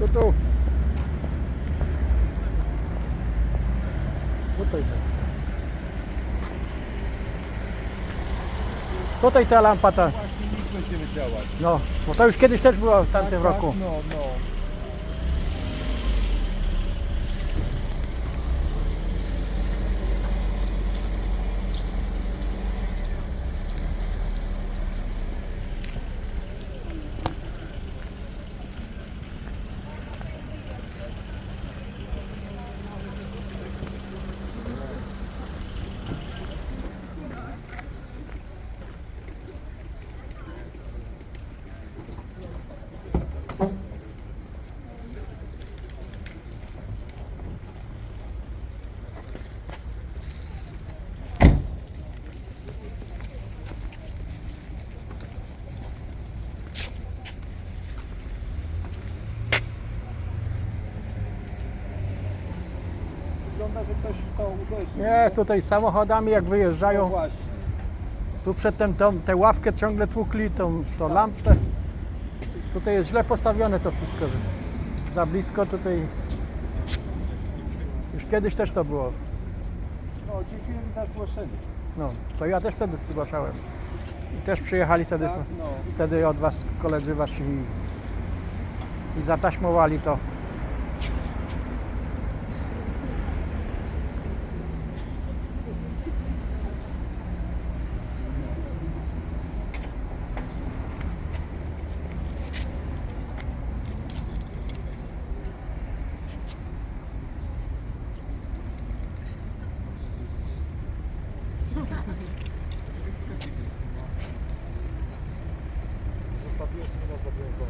Tu, tu. Tutaj. tak. Tutaj ta lampa ta. Właśnie nic będziemy działać. No, bo to już kiedyś też było w tamtym Tak, roku. No, no. Wygląda, że ktoś w to uderzył. Nie, tutaj samochodami jak No wyjeżdżają, właśnie. tu przedtem tą, tę ławkę ciągle tłukli, tą, tą lampę. Tutaj jest źle postawione to wszystko, że za blisko tutaj. Już kiedyś też to było. No, dziękujemy za zgłoszenie. No, to ja też wtedy zgłaszałem. I też przyjechali wtedy, Tak, no. wtedy od was koledzy wasi i, i zataśmowali to. Zostawiłeś mnie na zawiązanie.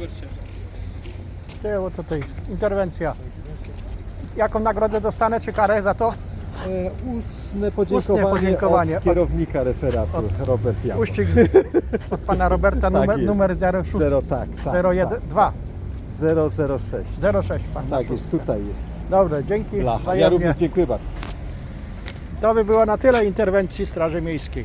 To pan Hubercie. Ty, o tutaj interwencja. Jaką nagrodę dostanę, czy karę za to? E, ustne podziękowanie, podziękowanie od od- kierownika referatu, Robert Jan. Uścisk z- od pana Roberta, numer, jest. numer 06, Zero, tak, tak, 01, tak. 2, 006. 06 pan. Tak jest, tutaj jest. Dobrze, dzięki. Blacha. Ja wzajemnie. również dziękuję bardzo. To by było na tyle interwencji Straży Miejskiej.